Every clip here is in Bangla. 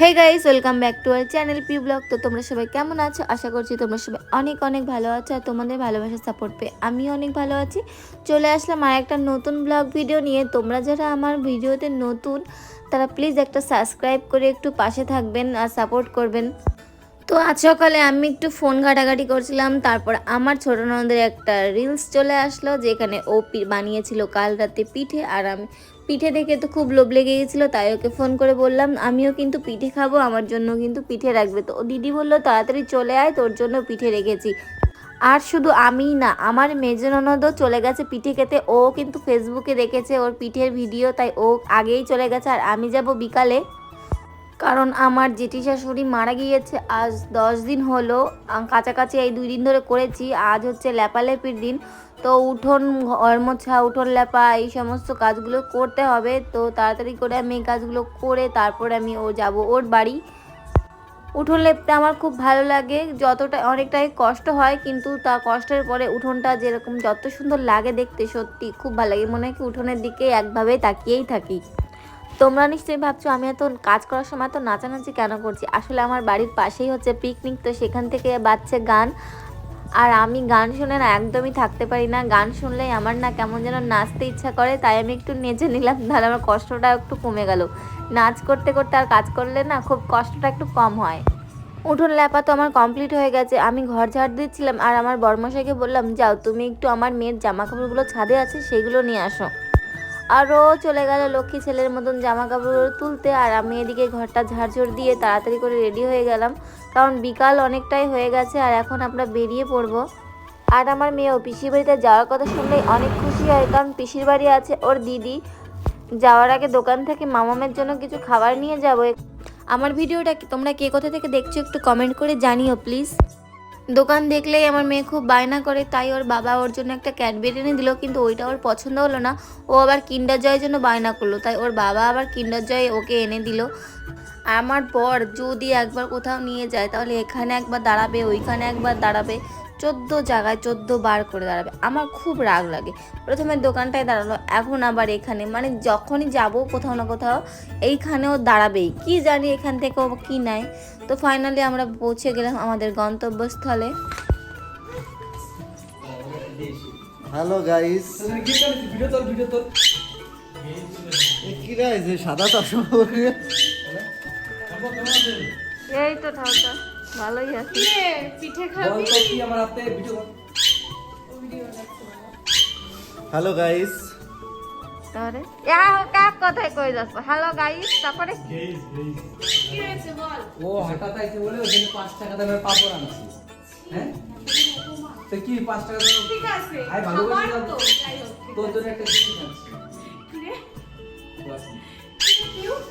Hey guys welcome back to our channel P blog তো তোমরা সবাই কেমন আছো? আশা করছি তোমরা সবাই অনেক অনেক ভালো আছো আর তোমাদের ভালোবাসার সাপোর্ট পেয়ে আমিও অনেক ভালো আছি। চলে আসলাম আর একটা নতুন ব্লগ ভিডিও নিয়ে। তোমরা যারা আমার ভিডিওতে নতুন, তারা প্লিজ একটা সাবস্ক্রাইব করে একটু পাশে থাকবেন আর সাপোর্ট করবেন। তো আজ সকালে আমি একটু ফোন ঘাটাঘাটি করছিলাম, তারপর আমার ছোট ননদের একটা রিলস চলে আসলো, যেখানে ও বানিয়েছিল কাল রাতে পিঠে, আর আমি পিঠে দেখে তো খুব লোভ লেগে গেছিল, তাই ওকে ফোন করে বললাম, আমিও কিন্তু পিঠে খাব, আমার জন্য কিন্তু পিঠে রাখবে। তো ও দিদি বলল, তাড়াতাড়ি চলে আয়, তোর জন্য পিঠে রেখেছি। আর শুধু আমিই না, আমার মেজো ননদও চলে গেছে পিঠে খেতে, ও কিন্তু ফেসবুকে দেখেছে ওর পিঠের ভিডিও তাই ও আগেই চলে গেছে, আর আমি যাব বিকালে। কারণ আমার জেঠি শাশুড়ি মারা গিয়েছে, আজ দশ দিন হলো কাছাকাছি এই দুই দিন ধরে করেছি, আজ হচ্ছে লেপালেপির দিন। তো উঠোন ঘর মোছা উঠোন লেপা, এই সমস্ত কাজগুলো করতে হবে, তো তাড়াতাড়ি করে আমি এই কাজগুলো করে তারপরে আমি ও যাব ওর বাড়ি। উঠোন লেপতে আমার খুব ভালো লাগে, যতটা, অনেকটাই কষ্ট হয়, কিন্তু তা কষ্টের পরে উঠোনটা যেরকম যত সুন্দর লাগে দেখতে সত্যি খুব ভালো লাগে, মনে হয় কি উঠোনের দিকে একভাবে তাকিয়েই থাকি। তোমরা নিশ্চয়ই ভাবছ, আমি এত কাজ করার সময় তো নাচানাচি কেন করছি? আসলে আমার বাড়ির পাশেই হচ্ছে পিকনিক তো সেখান থেকে বাজছে গান। আর আমি গান শুনে না একদমই থাকতে পারি না। গান শুনলেই আমার না কেমন যেন নাচতে ইচ্ছা করে, তাই আমি একটু নেচে নিলাম তাহলে আমার কষ্টটা একটু কমে গেল। নাচ করতে করতে আর কাজ করলে না খুব কষ্টটা একটু কম হয়। উঠোন ল্যাপা তো আমার কমপ্লিট হয়ে গেছে। আমি ঘর ঝাড় দিচ্ছিলাম আর আমার বর্মশাইকে বললাম, যাও, তুমি একটু আমার মেয়ের জামা কাপড়গুলো ছাদে আছে, সেগুলো নিয়ে আসো। আরও চলে গেল লক্ষ্মী ছেলের মতন জামা কাপড় তুলতে, আর আমি এদিকে ঘরটা ঝাড়ঝড় দিয়ে তাড়াতাড়ি করে রেডি হয়ে গেলাম। কারণ বিকাল অনেকটাই হয়ে গেছে, আর এখন আমরা বেরিয়ে পড়ব। আর আমার মেয়েও পিসির বাড়িতে যাওয়ার কথা শুনলেই অনেক খুশি হয়, কারণ পিসির বাড়ি আছে ওর দিদি। যাওয়ার আগে দোকান থেকে মামামের জন্য কিছু খাবার নিয়ে যাব। আমার ভিডিওটা তোমরা কে কোথা থেকে দেখছ একটু কমেন্ট করে জানিও প্লিজ দোকান দেখলেই আমার মেয়ে খুব বায়না করে, তাই ওর বাবা ওর জন্য একটা ক্যাডবেরি এনে দিল, কিন্তু ওইটা ওর পছন্দ হলো না। ও আবার কিন্ডার জয়ের জন্য বায়না করল, তাই ওর বাবা আবার কিন্ডার জয় ওকে এনে দিল। আমার পর যদি একবার কোথাও নিয়ে যায়, তাহলে এখানে একবার দাঁড়াবে, ওইখানে একবার দাঁড়াবে। চোদ্দ জায়গায় চোদ্দ বার করে দাঁড়াবে। আমার খুব রাগ লাগে। প্রথমে দোকানটায় দাঁড়াল এখন আবার এখানে। মানে যখনই যাব কোথাও না কোথাও এইখানেও দাঁড়াবেই। কি জানি এখান থেকে কি নেয় তো ফাইনালি আমরা পৌঁছে গেলাম আমাদের গন্তব্যস্থলে। হ্যালো গাইস ভিডিও তোর ভিডিও তোর কি গাইস সাদা চশমা এই তো ঠাকুরটা ভালোই আছে। বল তো কি আমার হাতে ভিডিও হ্যালো গাইস তাহলে? ইয়াও কাক কথাই কই যাচ্ছ? হ্যালো গাইস তারপরে? ও হঠাৎ আইছে বলে জন্য পাঁচ টাকা দামের পাপড় আনছি। হ্যাঁ? তো কি পাঁচ টাকা দামের ঠিক আছে আই ভালো করে তো, তোর জন্য একটা জিনিস আনছি। কিরে? বাস।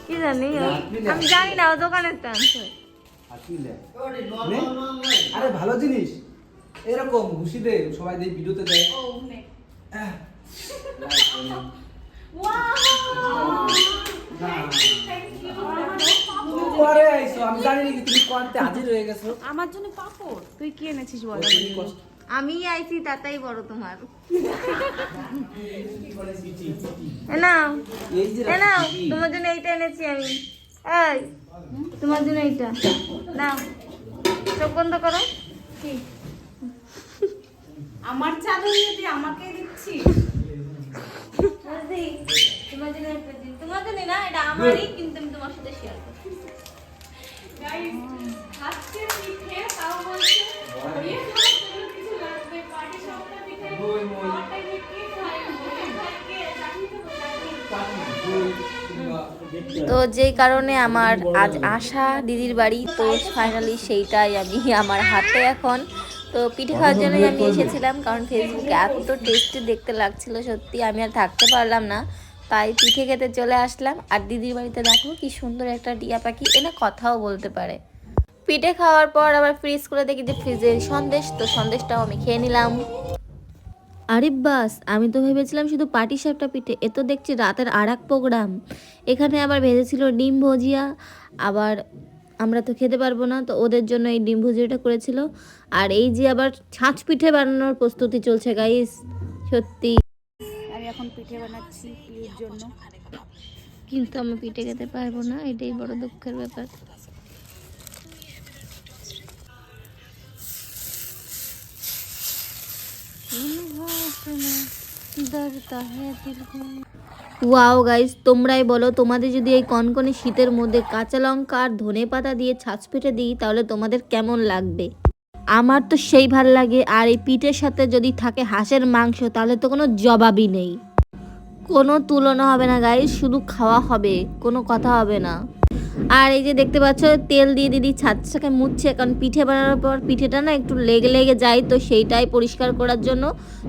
কি জানি আমি জানি না ও দোকানের তো আনছে। আর ভালো জিনিস। এরকম ঘুষি দে সবাই দেই ভিডিওতে দেয় আমি জানি তুমি কোয়ান্তে হাজির হয়ে গেছো। আমার জন্য পাপড়? তুই কি এনেছিস বল। আমি আইছি তাতাই বড় তোমার। নাও। এ নাও তোমার জন্য এইটা এনেছি আমি। এই। তোমার জন্য এটা নাও চোখ বন্ধ করো কি? আমার চাদর নিয়ে আমাকে দিচ্ছি? তোমার জন্য একটা দিন তোমার জন্য না এটা আমারই কিন্তু আমি তোমার সাথে শেয়ার করছি তো যেই কারণে আমার আজ আসা দিদির বাড়ি, তো ফাইনালি সেইটাই আমি আমার হাতে এখন। তো পিঠে খাওয়ার জন্যই আমি এসেছিলাম, কারণ ফেসবুকে এত টেস্টি দেখতে লাগছিল, সত্যি আমি আর থাকতে পারলাম না। তাই পিঠে খেতে চলে আসলাম, আর দিদির বাড়িতে দেখো কি সুন্দর একটা টিয়া পাখি এনা কথাও বলতে পারে। পিঠে খাওয়ার পর আবার ফ্রিজ করে দেখি যে ফ্রিজে সন্দেশ, তো সন্দেশটাও আমি খেয়ে নিলাম। আরে বাস আমি তো ভেবেছিলাম শুধু পাটি সাপটা পিঠে এ তো দেখছি রাতের আর এক প্রোগ্রাম। এখানে আবার ভেজেছিল ডিম ভজিয়া। আবার আমরা তো খেতে পারব না তো ওদের জন্য এই ডিম ভুজিয়াটা করেছিল। আর এই যে আবার ছাঁচ পিঠে বানানোর প্রস্তুতি চলছে গাইস সত্যি। আমি এখন পিঠে বানাচ্ছি পিউর জন্য। কিন্তু আমি পিঠে খেতে পারব না এটাই বড় দুঃখের ব্যাপার। ওয়াও গাইস তোমরাই বলো, তোমাদের যদি এই কনকনে শীতের মধ্যে কাঁচা লঙ্কা আর ধনে পাতা দিয়ে ছাঁচ পিঠে দিই, তাহলে তোমাদের কেমন লাগবে? আমার তো সেই ভালো লাগে, আর এই পিঠের সাথে যদি থাকে হাঁসের মাংস, তাহলে তো কোনো জবাবই নেই। কোনো তুলনা হবে না গাইস শুধু খাওয়া হবে, কোনো কথা হবে না। আর এই যে দেখতে পাচ্ছ, তেল দিয়ে দিদি ছাদটাকে মুছছে, কারণ পিঠে বানানোর পর পিঠেটা না একটু লেগে লেগে যায়, তো সেইটাই পরিষ্কার করার জন্য,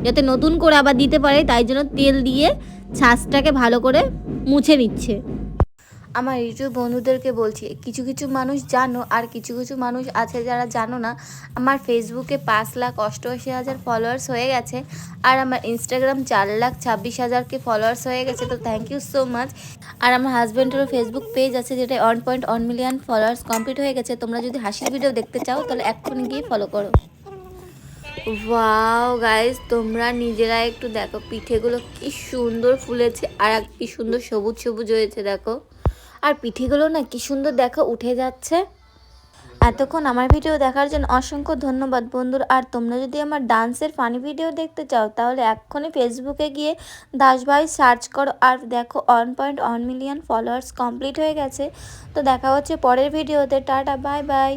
যাতে নতুন করে আবার দিতে পারে, তাই জন্য তেল দিয়ে ছাঁচটাকে ভালো করে মুছে নিচ্ছে। আমার ইউটিউব বন্ধুদেরকে বলছি, কিছু কিছু মানুষ জানো আর কিছু কিছু মানুষ আছে যারা জানো না, আমার ফেসবুকে পাঁচ লাখ অষ্টআশি হাজার ফলোয়ার্স হয়ে গেছে আর আমার ইনস্টাগ্রাম চার লাখ ছাব্বিশ হাজারকে ফলোয়ার্স হয়ে গেছে, তো থ্যাংক ইউ সো মাচ আর আমার হাজব্যান্ডেরও ফেসবুক পেজ আছে যেটা one point one million followers complete হয়ে গেছে, তোমরা যদি হাসির ভিডিও দেখতে চাও তাহলে এক্ষুনি গিয়ে ফলো করো। ওয়াও গাইস তোমরা নিজেরা একটু দেখো, পিঠেগুলো কি সুন্দর ফুলেছে আর কি সুন্দর সবুজ সবুজ হয়েছে, দেখো। আর পিঠিগুলো না কি সুন্দর দেখা উঠে যাচ্ছে। এতক্ষণ আমার ভিডিও দেখার জন্য অসংখ্য ধন্যবাদ বন্ধুরা। আর তোমরা যদি আমার ডান্সের ফানি ভিডিও দেখতে চাও, তাহলে এক্ষণে ফেসবুকে গিয়ে দাস ভাই সার্চ করো। আর দেখো one point one million followers complete হয়ে গেছে। তো দেখা হচ্ছে পরের ভিডিওতে। Ta-ta, bye bye.